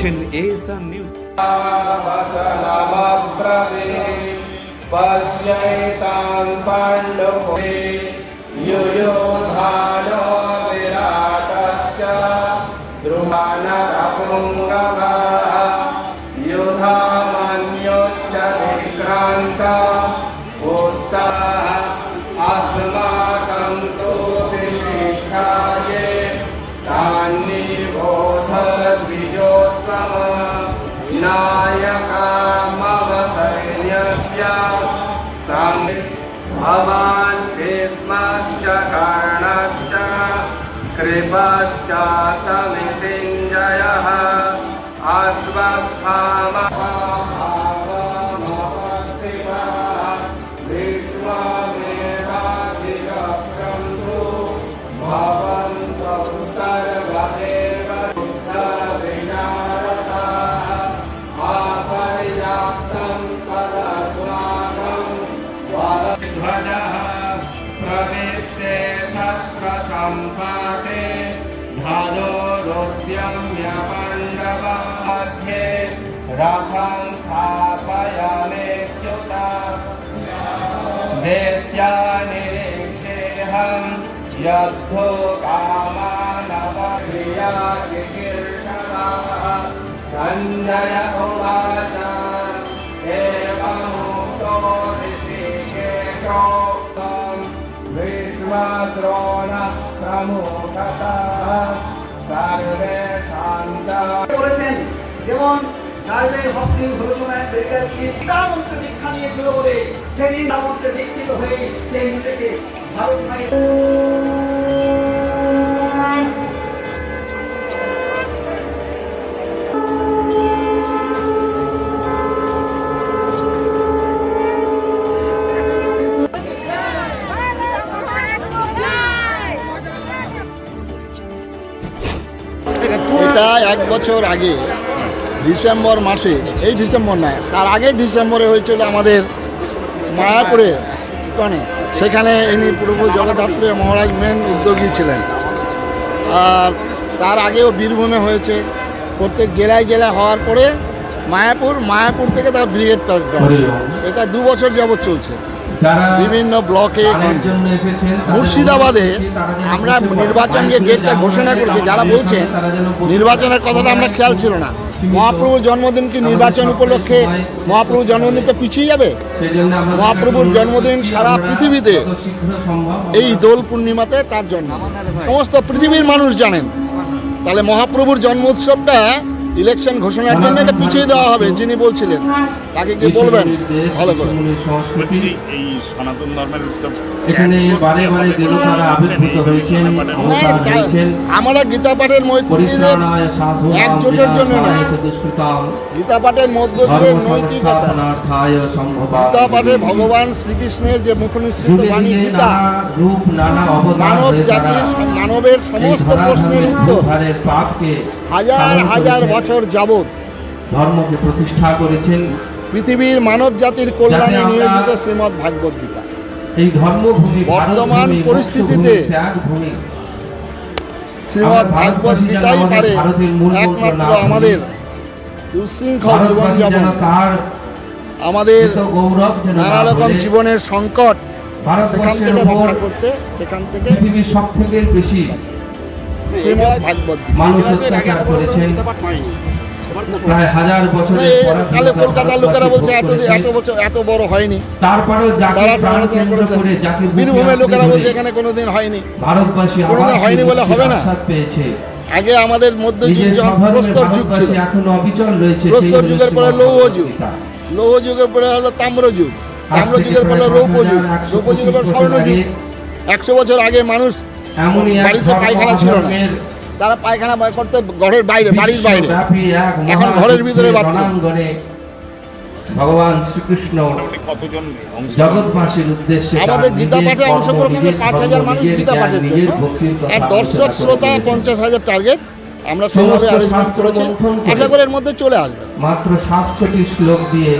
watching Asa News. वसनमप्रवे पश्यैतान् पाण्डुभे भवान् भीष्मश्च कर्णश्च कृपश्च समितिञ्जयः अश्वत्थामभावमवस्थितः शस्त्रसम्पाते धनुरुद्यम्य पाण्डवाध्ये रथं स्थापयामेच्युता दैत्यानिरीक्षेऽहं यद्धो कामानवक्रिया चिकीर्षणाः सञ्जय उवाच एवमुक्तो ऋषिकेशो भीष्मद्रोणः प्रमुखतः सर्वेषां च করেছেন যেমন রাজবের ভক্তি ঘোষণায় বেকারকে মন্ত্রে দীক্ষা নিয়েছিল বলে সেদিন মন্ত্রে দীক্ষিত হয়ে সেই নিজেকে ভারত এক বছর আগে ডিসেম্বর মাসে এই ডিসেম্বর না তার আগে ডিসেম্বরে হয়েছিল আমাদের মায়াপুরে ইস্কনে। সেখানে ইনি প্রভু জগদ্ধাত্রী মহারাজ মেন উদ্যোগী ছিলেন। আর তার আগেও বীরভূমে হয়েছে। প্রত্যেক জেলায় জেলায় হওয়ার পরে মায়াপুর মায়াপুর থেকে তার ব্রিগেড কাজ এটা দু বছর যাবৎ চলছে। বিভিন্ন ব্লকে মুর্শিদাবাদে আমরা নির্বাচন যে ডেটটা ঘোষণা করেছি যারা বলছেন নির্বাচনের কথাটা আমরা খেয়াল ছিল না। মহাপ্রভুর জন্মদিন কি নির্বাচন উপলক্ষে মহাপ্রভুর জন্মদিনটা পিছিয়ে যাবে? মহাপ্রভুর জন্মদিন সারা পৃথিবীতে এই দোল পূর্ণিমাতে তার জন্ম। সমস্ত পৃথিবীর মানুষ জানেন। তাহলে মহাপ্রভুর জন্ম উৎসবটা ইলেকশন ঘোষণার জন্য এটা পিছিয়ে দেওয়া হবে যিনি বলছিলেন। তাকে কি বলবেন ভালো করে। এই সনাতন ধর্মের উত্তর এখানে বারে বারে দেবতারা আবির্ভূত হয়েছেন আমরা গীতা পাঠের মৈত্রীদের একজোটের জন্য নয়। গীতা পাঠের মধ্য দিয়ে নৈতিকতা। গীতা পাঠে ভগবান শ্রীকৃষ্ণের যে মুখনিসৃত যুগে বাণী গীতা নানা রূপ নানা অবতার মানব জাতির মানবের সমস্ত প্রশ্নের উত্তর। হাজার হাজার করেছেন। বছর যাবৎ ধর্মকে প্রতিষ্ঠা করেছেন। পৃথিবীর মানব জাতির কল্যাণে নিয়োজিত শ্রীমৎ ভাগবত গীতা। এই ধর্মভূমি বর্তমান পরিস্থিতিতে শ্রীমৎ ভাগবত গীতাই আমাদের পারে একমাত্র আমাদের দুশৃঙ্খল জীবনযাপন আমাদের নানা রকম জীবনের সংকট সেখান থেকে রক্ষা করতে সেখান থেকে পৃথিবীর সব থেকে বেশি শ্রীমৎ ভাগবত গীতা মানুষ অত্যাচার করেছেন। প্রায় হাজার বছরের এই পরাধীনতা তাহলে কলকাতার লোকেরা বলছে এত এত বছর এত বড় হয়নি। তারা সমালোচনা কেন্দ্র করেছেন। করে যাকে বুকে বীরভূমের লোকেরা বলছে এখানে কোনোদিন হয়নি। কোনোদিন হয়নি বলে হবে না। আগে আমাদের যখন প্রস্তর যুগ ছিল ভারতবাসী এখনও অবিচল রয়েছে সেই প্রস্তর যুগের পরে লৌহ যুগ। লৌহ যুগের পরে হলো তাম্র যুগ। তাম্র যুগের পরে রৌপ্য যুগ। 5125 রৌপ্য যুগের পরে স্বর্ণ যুগ। একশো বছর আগে মানুষ বাড়িতে পায়খানা ছিল না। তারা পায়খানা বাই করতে ঘরের বাইরে বাড়ির বাইরে এখন ঘরের ভিতরে বাথরুম। ভগবান শ্রীকৃষ্ণ জগৎবাসীর উদ্দেশ্যে আমাদের গীতা পাঠে অংশগ্রহণ নিজের পাঁচ হাজার মানুষ গীতা কথা আর দর্শক শ্রোতা পঞ্চাশ হাজার টার্গেট আমরা আরেঞ্জমেন্ট শাস্ত্র করেছি করে। আশা করি এর মধ্যে চলে আসবে মাত্র সাতশোটি শ্লোক দিয়ে